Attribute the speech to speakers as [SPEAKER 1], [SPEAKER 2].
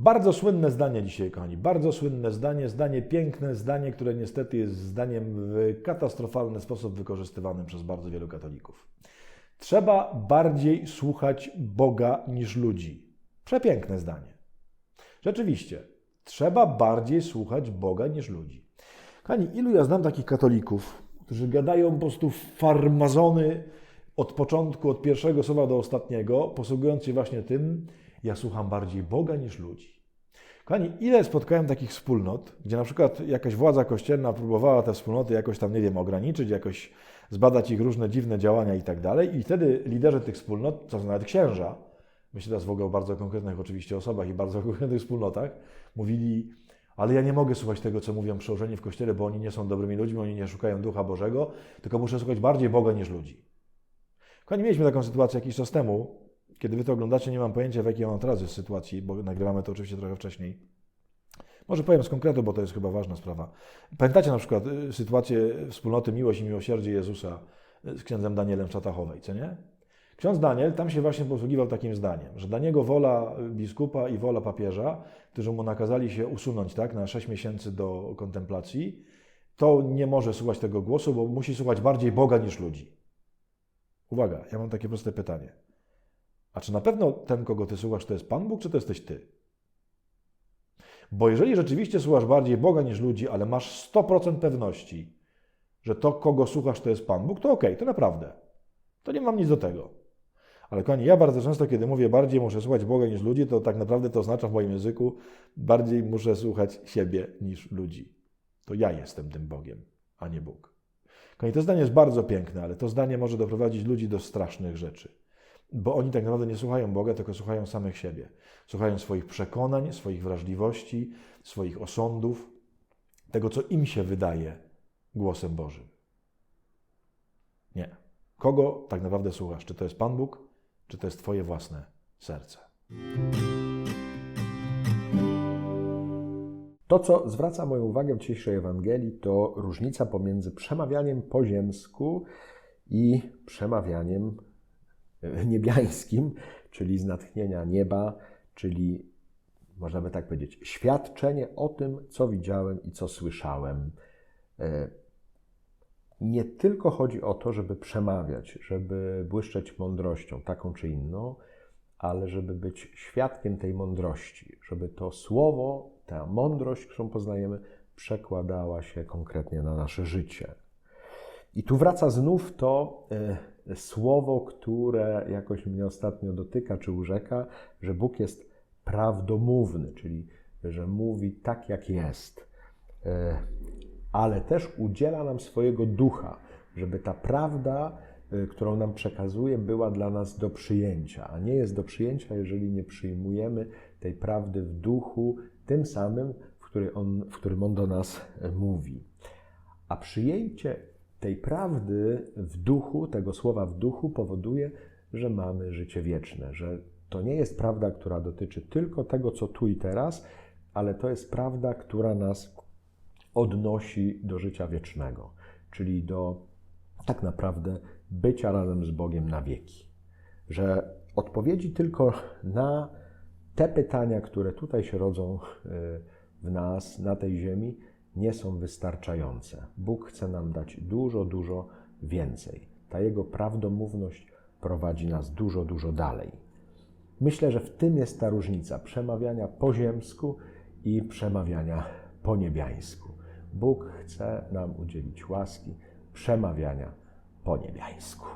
[SPEAKER 1] Bardzo słynne zdanie dzisiaj, kochani. Bardzo słynne zdanie, zdanie piękne, zdanie, które niestety jest zdaniem w katastrofalny sposób wykorzystywanym przez bardzo wielu katolików. Trzeba bardziej słuchać Boga niż ludzi. Przepiękne zdanie. Rzeczywiście, trzeba bardziej słuchać Boga niż ludzi. Kochani, ilu ja znam takich katolików, którzy gadają po prostu farmazony od początku, od pierwszego słowa do ostatniego, posługując się właśnie tym, ja słucham bardziej Boga niż ludzi. Kochani, ile spotkałem takich wspólnot, gdzie na przykład jakaś władza kościelna próbowała te wspólnoty jakoś tam, nie wiem, ograniczyć, jakoś zbadać ich różne dziwne działania i tak dalej, i wtedy liderzy tych wspólnot, to nawet księża, myślę teraz w ogóle o bardzo konkretnych oczywiście osobach i bardzo konkretnych wspólnotach, mówili, ale ja nie mogę słuchać tego, co mówią przełożeni w kościele, bo oni nie są dobrymi ludźmi, oni nie szukają Ducha Bożego, tylko muszę słuchać bardziej Boga niż ludzi. Kochani, mieliśmy taką sytuację jakiś czas temu, kiedy wy to oglądacie, nie mam pojęcia, w jakiej on teraz jest sytuacji, bo nagrywamy to oczywiście trochę wcześniej. Może powiem z konkretu, bo to jest chyba ważna sprawa. Pamiętacie na przykład y, sytuację wspólnoty Miłość i Miłosierdzie Jezusa y, z księdzem Danielem Czatachowej, co nie? Ksiądz Daniel tam się właśnie posługiwał takim zdaniem, że dla niego wola biskupa i wola papieża, którzy mu nakazali się usunąć tak, na 6 miesięcy do kontemplacji, to nie może słuchać tego głosu, bo musi słuchać bardziej Boga niż ludzi. Uwaga, ja mam takie proste pytanie. A czy na pewno ten, kogo ty słuchasz, to jest Pan Bóg, czy to jesteś ty? Bo jeżeli rzeczywiście słuchasz bardziej Boga niż ludzi, ale masz 100% pewności, że to, kogo słuchasz, to jest Pan Bóg, to okej, to naprawdę. To nie mam nic do tego. Ale kochani, ja bardzo często, kiedy mówię bardziej muszę słuchać Boga niż ludzi, to tak naprawdę to oznacza w moim języku bardziej muszę słuchać siebie niż ludzi. To ja jestem tym Bogiem, a nie Bóg. Kochani, to zdanie jest bardzo piękne, ale to zdanie może doprowadzić ludzi do strasznych rzeczy. Bo oni tak naprawdę nie słuchają Boga, tylko słuchają samych siebie. Słuchają swoich przekonań, swoich wrażliwości, swoich osądów, tego, co im się wydaje głosem Bożym. Nie. Kogo tak naprawdę słuchasz? Czy to jest Pan Bóg, czy to jest Twoje własne serce?
[SPEAKER 2] To, co zwraca moją uwagę w dzisiejszej Ewangelii, to różnica pomiędzy przemawianiem po ziemsku i przemawianiem niebiańskim, czyli z natchnienia nieba, czyli można by tak powiedzieć, świadczenie o tym, co widziałem i co słyszałem. E, Nie tylko chodzi o to, żeby przemawiać, żeby błyszczeć mądrością, taką czy inną, ale żeby być świadkiem tej mądrości, żeby to słowo, ta mądrość, którą poznajemy, przekładała się konkretnie na nasze życie. I tu wraca znów to e, słowo, które jakoś mnie ostatnio dotyka czy urzeka, że Bóg jest prawdomówny, czyli że mówi tak, jak jest, E, ale też udziela nam swojego ducha, żeby ta prawda, y, którą nam przekazuje, była dla nas do przyjęcia, a nie jest do przyjęcia, jeżeli nie przyjmujemy tej prawdy w duchu, tym samym, w, który on, w którym on do nas e, mówi. A przyjęcie tej prawdy w duchu, tego słowa w duchu, powoduje, że mamy życie wieczne, że to nie jest prawda, która dotyczy tylko tego, co tu i teraz, ale to jest prawda, która nas odnosi do życia wiecznego, czyli do tak naprawdę bycia razem z Bogiem na wieki. Że odpowiedzi tylko na te pytania, które tutaj się rodzą y, w nas, na tej ziemi, nie są wystarczające. Bóg chce nam dać dużo, dużo więcej. Ta Jego prawdomówność prowadzi nas dużo, dużo dalej. Myślę, że w tym jest ta różnica przemawiania po ziemsku i przemawiania po niebiańsku. Bóg chce nam udzielić łaski przemawiania po niebiańsku.